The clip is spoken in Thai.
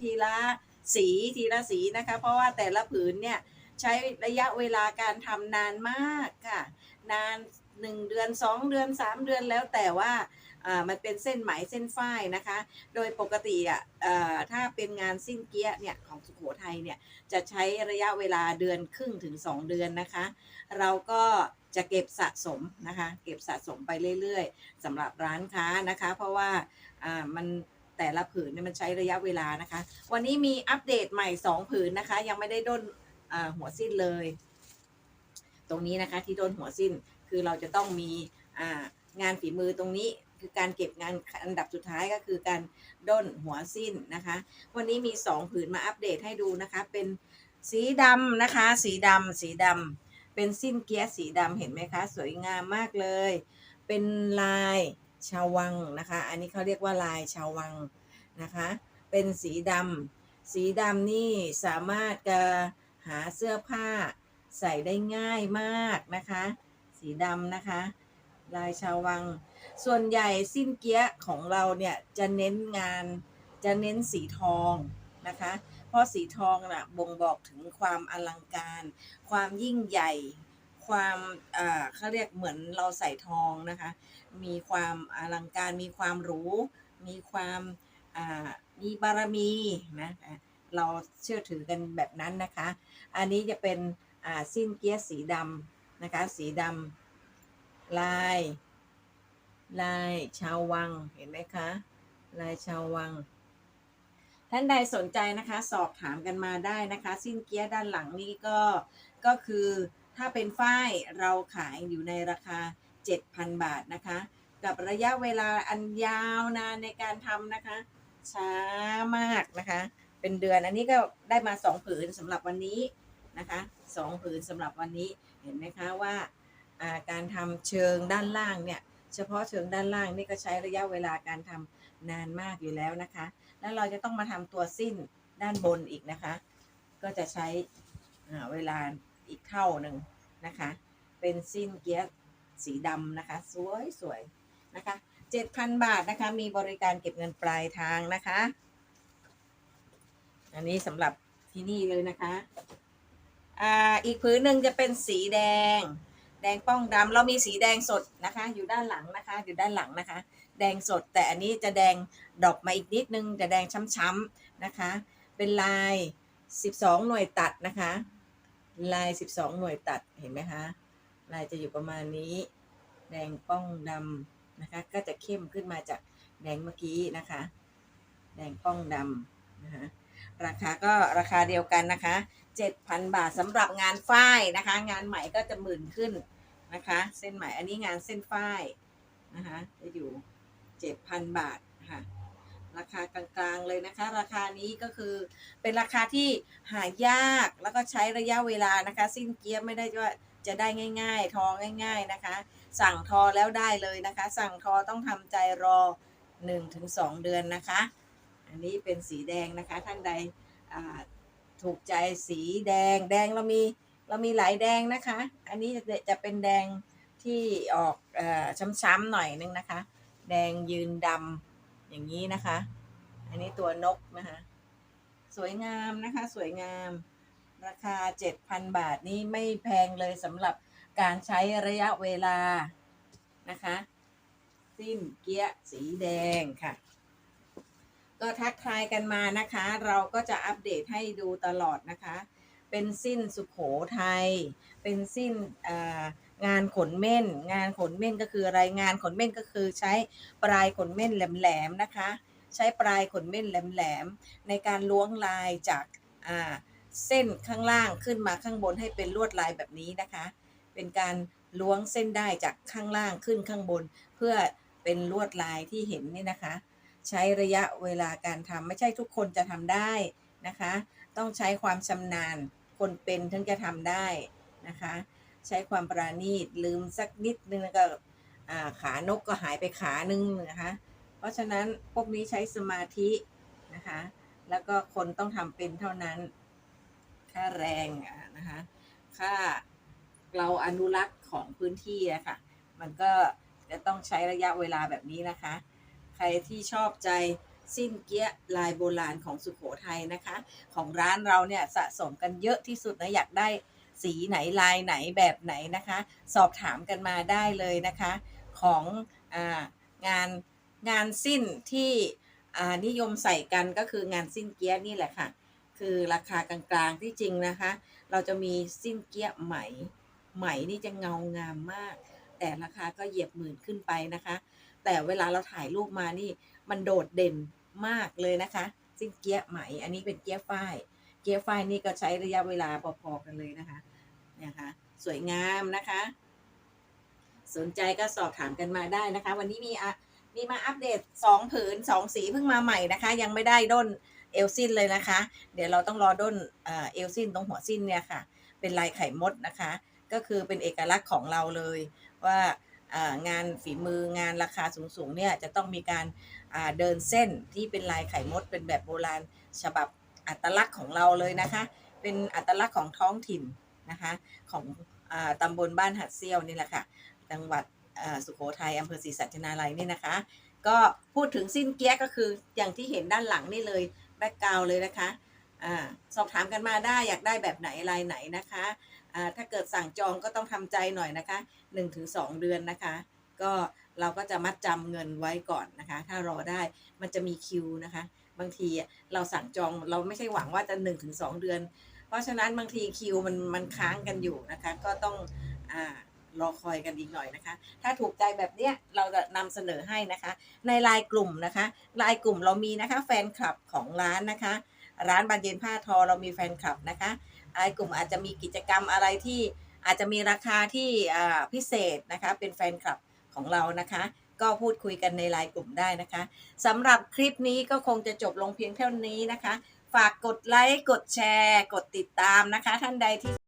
ทีละสีทีละสีนะคะ เพราะว่าแต่ละผืนเนี่ยใช้ระยะเวลาการทำนานมากค่ะ นานหนึ่งเดือนสองเดือนสามเดือนแล้วแต่ว่ามันเป็นเส้นไหมเส้นฝ้ายนะคะ โดยปกติอะถ้าเป็นงานสิ้นเกี้ยเนี่ยของสุโขทัยเนี่ยจะใช้ระยะเวลาเดือนครึ่งถึง 2 เดือนนะคะ เราก็จะเก็บสะสมนะคะ เก็บสะสมไปเรื่อยๆสำหรับร้านค้านะคะ เพราะว่ามัน แต่ละผืนเนี่ยมันใช้ระยะเวลานะคะ วันนี้มีอัปเดตใหม่ 2 ผืนนะคะ ยังไม่ได้ด้นหัวสิ้นเลย ตรงนี้นะคะที่ด้นหัวสิ้นคือเราจะต้องมีงานฝีมือตรงนี้คือการเก็บงานอันดับสุดท้ายก็คือการด้นหัวสิ้นนะคะ วันนี้มี 2 ผืนมาอัปเดตให้ดูนะคะ เป็นสีดำนะคะ สีดำสีดำเป็นสิ้นเกียร์สีดำเห็นไหมคะ สวยงามมากเลย เป็นลาย ชาววังนะคะ อันนี้เขาเรียกว่าลายชาววังนะคะ เป็นสีดำสีดำนี่สามารถจะหาเสื้อผ้าใส่ได้ง่ายมากนะคะ สีดำนะคะ ลายชาววัง ส่วนใหญ่สิ้นเกี้ยของเราเนี่ยจะเน้นงานจะเน้นสีทองนะคะ เพราะสีทองน่ะบ่งบอกถึงความอลังการ ความยิ่งใหญ่ ความเขาเรียกเหมือนเราใส่ทองนะคะ มีความอลังการมีความหรูมีความมีบารมีนะเราเชื่อถือกันแบบนั้นนะคะ อันนี้จะเป็นสิ้นเกี้ยะสีดำนะคะ สีดำลายลายชาววังเห็นไหมคะลายชาววัง ท่านใดสนใจนะคะ สอบถามกันมาได้นะคะ สิ้นเกียร์ด้านหลังนี้ก็ก็คือ ถ้าเป็นฝ้ายเราขายอยู่ในราคา 7,000 บาทนะคะ กับระยะเวลาอันยาวนานในการทำนะคะ ช้ามากนะคะ เป็นเดือนอันนี้ก็ได้มา 2 ผืนสำหรับวันนี้นะคะสองผืนสำหรับวันนี้เห็นไหมคะว่าาการทำเชิงด้านล่างเนี่ยเฉพาะเชิงด้านล่างนี่ก็ใช้ระยะเวลาการทำนานมากอยู่แล้วนะคะ แล้วเราจะต้องมาทำตัวสิ้นด้านบนอีกนะคะ ก็จะใช้เวลา อีกเท่าหนึ่งนะคะ เป็นสิ้นเกียร์สีดำนะคะ สวยสวยนะคะ7,000บาทนะคะ มีบริการเก็บเงินปลายทางนะคะ อันนี้สำหรับที่นี่เลยนะคะอ่าอีกผืนหนึ่งจะเป็นสีแดง แดงป้องดำเรามีสีแดงสดนะคะ อยู่ด้านหลังนะคะ อยู่ด้านหลังนะคะ แดงสดแต่อันนี้จะแดงดอกมาอีกนิดนึงจะแดงช้ำๆนะคะ เป็นลาย 12 หน่วยตัดนะคะ ลาย 12 หน่วยตัดเห็นไหมคะลายจะอยู่ประมาณนี้ แดงป้องดำนะคะ ก็จะเข้มขึ้นมาจากแดงเมื่อกี้นะคะ แดงป้องดำนะคะราคาก็ราคาเดียวกันนะคะ 7,000 บาทสำหรับงานฝ้ายนะคะ งานใหม่ก็จะหมื่นขึ้นนะคะ เส้นใหม่อันนี้งานเส้นฝ้ายนะคะจะอยู่ 7,000 บาทค่ะ ราคากลางๆเลยนะคะ ราคานี้ก็คือเป็นราคาที่หายากแล้วก็ใช้ระยะเวลานะคะ สิ้นเกียร์ไม่ได้ว่าจะได้ง่าย ๆ ทอง่าย ๆนะคะ สั่งทอแล้วได้เลยนะคะ สั่งทอต้องทำใจรอ 1-2 เดือนนะคะ อันนี้เป็นสีแดงนะคะ ท่านใดถูกใจสีแดงแดงเรามีเรามีหลายแดงนะคะ อันนี้จะจะเป็นแดงที่ออกอช้ำๆหน่อยนึงนะคะ แดงยืนดำ อย่างนี้นะคะ อันนี้ตัวนกนะคะ สวยงามนะคะ สวยงาม ราคา 7,000 บาทนี่ไม่แพงเลยสำหรับการใช้ระยะเวลานะคะ สิ้นเกี้ยสีแดงค่ะ ก็ทักทายกันมานะคะ เราก็จะอัปเดตให้ดูตลอดนะคะ เป็นสิ้นสุขโขทัยเป็นสิ้นอ่า งานขนเม่น งานขนเม่นก็คืออะไรงานขนเม่นก็คือใช้ปลายขนเม่นแหลมๆนะคะ ใช้ปลายขนเม่นแหลมๆในการล้วงลายจากเส้นข้างล่างขึ้นมาข้างบนให้เป็นลวดลายแบบนี้นะคะ เป็นการล้วงเส้นได้จากข้างล่างขึ้นข้างบน เพื่อเป็นลวดลายที่เห็นนี่นะคะ ใช้ระยะเวลาการทำไม่ใช่ทุกคนจะทำได้นะคะ ต้องใช้ความชำนาญคนเป็นถึงจะทำได้นะคะ ใช้ความประณีตลืมสักนิดนึงแล้วก็อ่าขานกก็หายไปขานึงนะคะ เพราะฉะนั้นพวกนี้ใช้สมาธินะคะ แล้วก็คนต้องทำเป็นเท่านั้น ค่าแรงนะคะ ค่าเราอนุรักษ์ของพื้นที่อะค่ะ มันก็จะต้องใช้ระยะเวลาแบบนี้นะคะ ใครที่ชอบใจสิ้นเกี้ยลายโบราณของสุขโขทัยนะคะ ของร้านเราเนี่ยสะสมกันเยอะที่สุดนะอยากได้ สีไหนลายไหนแบบไหนนะคะ สอบถามกันมาได้เลยนะคะ ขององานงานสิ้นที่นิยมใส่กันก็คืองานสิ้นเกี้ยนี่แหละค่ะ คือราคากลางๆที่จริงนะคะ เราจะมีสิ้นเกี้ยไหมไหมนี่จะเงางามมาก แต่ราคาก็เหยียบหมื่นขึ้นไปนะคะ แต่เวลาเราถ่ายรูปมานี่มันโดดเด่นมากเลยนะคะ สิ้นเกี้ยไหม อันนี้เป็นเกี้ยฝ้าย เกี้ยฝ้ายนี่ก็ใช้ระยะเวลาพอๆกันเลยนะคะ นี่ยค่ะสวยงามนะคะ สนใจก็สอบถามกันมาได้นะคะ วันนี้มีอะมีมาอัปเดตสองผืนสองสีเพิ่งมาใหม่นะคะ ยังไม่ได้ด้นเอลซินเลยนะคะ เดี๋ยวเราต้องรอด้นเอลซินตรงหัวซินเนี่ยค่ะ เป็นลายไข่มดนะคะ ก็คือเป็นเอกลักษณ์ของเราเลยว่างานฝีมืองานราคาสูงๆเนี่ยจะต้องมีการเดินเส้นที่เป็นลายไข่มด เป็นแบบโบราณฉบับอัตลักษณ์ของเราเลยนะคะ เป็นอัตลักษณ์ของท้องถิ่น นะคะของอตำบลบ้านหัดเซี่ยวนี่แหละค่ะ จังหวัดสุโขทัยอำเภอศรีสัชนาลัยนี่นะคะ ก็พูดถึงสิ้นเกี้ยก็คืออย่างที่เห็นด้านหลังนี่เลยแบ็กกราวเลยนะคะอ่าสอบถามกันมาได้อยากได้แบบไหนลายไหนนะคะถ้าเกิดสั่งจองก็ต้องทำใจหน่อยนะคะ 1-2 เดือนนะคะ ก็เราก็จะมัดจำเงินไว้ก่อนนะคะ ถ้ารอได้มันจะมีคิวนะคะ บางทีเราสั่งจองเราไม่ใช่หวังว่าจะ 1-2 เดือน เพราะฉะนั้นบางทีคิวมันมันค้างกันอยู่นะคะ ก็ต้องอ่ารอคอยกันอีกหน่อยนะคะ ถ้าถูกใจแบบเนี้ยเราจะนำเสนอให้นะคะ ในไลน์กลุ่มนะคะไลน์กลุ่มเรามีนะคะ แฟนคลับของร้านนะคะ ร้านบานเย็นผ้าทอเรามีแฟนคลับนะคะไลน์กลุ่มอาจจะมีกิจกรรมอะไรที่อาจจะมีราคาที่พิเศษนะคะ เป็นแฟนคลับของเรานะคะ ก็พูดคุยกันในไลน์กลุ่มได้นะคะสำหรับคลิปนี้ก็คงจะจบลงเพียงเท่านี้นะคะ ฝากกดไลค์ กดแชร์ กดติดตามนะคะ ท่านใดที่